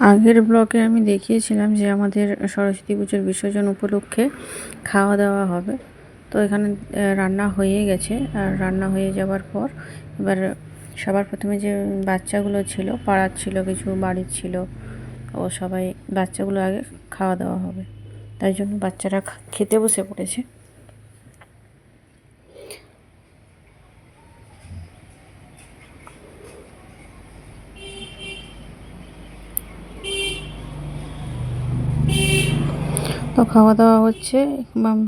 আগের ব্লকে আমি দেখিয়েছিলাম যে আমাদের সরস্বতী পুজোর বিসর্জন উপলক্ষে খাওয়া দাওয়া হবে। তো এখানে রান্না হয়ে গেছে। আর রান্না হয়ে যাওয়ার পর এবার সবার প্রথমে যে বাচ্চাগুলো ছিল, পাড়ার ছিল, কিছু বাড়ির ছিল, ও সবাই বাচ্চাগুলো আগে খাওয়া দাওয়া হবে। তাই জন্য বাচ্চারা খেতে বসে পড়েছে। তো খাওয়া দাওয়া হচ্ছে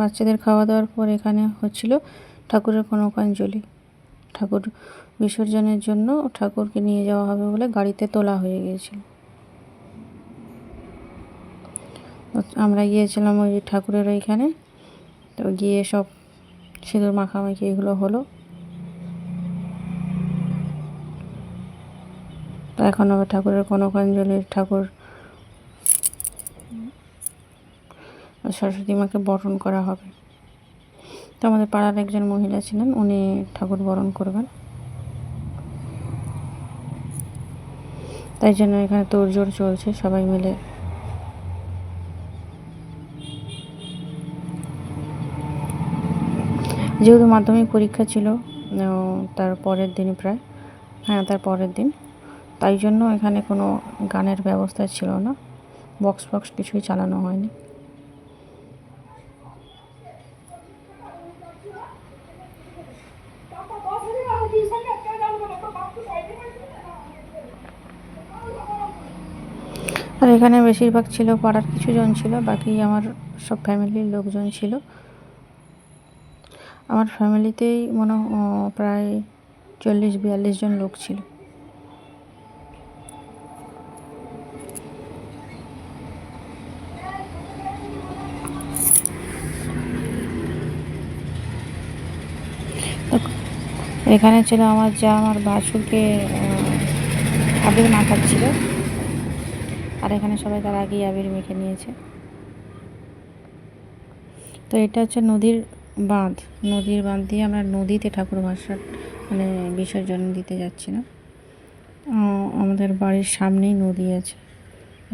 বাচ্চাদের খাওয়া দাওয়ার পর এখানে হচ্ছিল ঠাকুরের কনকাঞ্জলি ঠাকুর বিসর্জনের জন্য ঠাকুরকে নিয়ে যাওয়া হবে বলে গাড়িতে তোলা হয়ে গিয়েছিল। আমরা গিয়েছিলাম ওই ঠাকুরের ওইখানে, তো গিয়ে সব সিঁদুর মাখামাখি এগুলো হলো। তো এখন আবার ঠাকুরের কনকাঞ্জলির ঠাকুর সরস্বতী মাকে বরণ করা হবে। তো আমাদের পাড়ার একজন মহিলা ছিলেন, উনি ঠাকুর বরণ করবেন। তাই জন্য এখানে তোড়জোড় চলছে, সবাই মিলে। যেহেতু মাধ্যমিক পরীক্ষা ছিল তার পরের দিন প্রায়। হ্যাঁ তার পরের দিন। তাই জন্য এখানে কোনো গানের ব্যবস্থা ছিল না। বক্স ফক্স কিছুই চালানো হয়নি। আর এখানে বেশিরভাগ ছিল পাড়ার কিছুজন ছিল বাকি আমার সব ফ্যামিলির লোকজন ছিল। আমার ফ্যামিলিতেই মনে প্রায় চল্লিশ বিয়াল্লিশ জন লোক ছিল। এখানে ছিল আমার যা আমার আহ, আবির মাখাচ্ছিল আর এখানে সবাই তার আগেই আবির মেখে নিয়েছে। তো এটা হচ্ছে নদীর বাঁধ। নদীর বাঁধ দিয়ে আমরা নদীতে ঠাকুর ভাসার মানে বিসর্জন দিতে যাচ্ছি না। আমাদের বাড়ির সামনেই নদী আছে।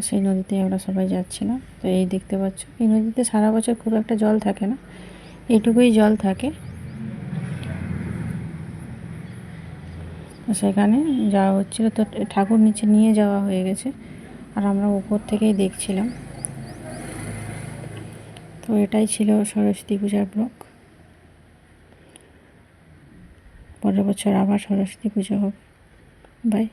সেই নদীতে আমরা সবাই যাচ্ছি না। তো এই দেখতে পাচ্ছ, এই নদীতে সারা বছর খুব একটা জল থাকে না। এটুকুই জল থাকে। সেখানে যাওয়া হচ্ছিল। তো ঠাকুর নিচে নিয়ে যাওয়া হয়ে গেছে। আর আমরা উপর থেকেই দেখছিলাম। তো এটাই ছিল সরস্বতী পূজার ব্লক পরের বছর আবার সরস্বতী পুজো হোক বাই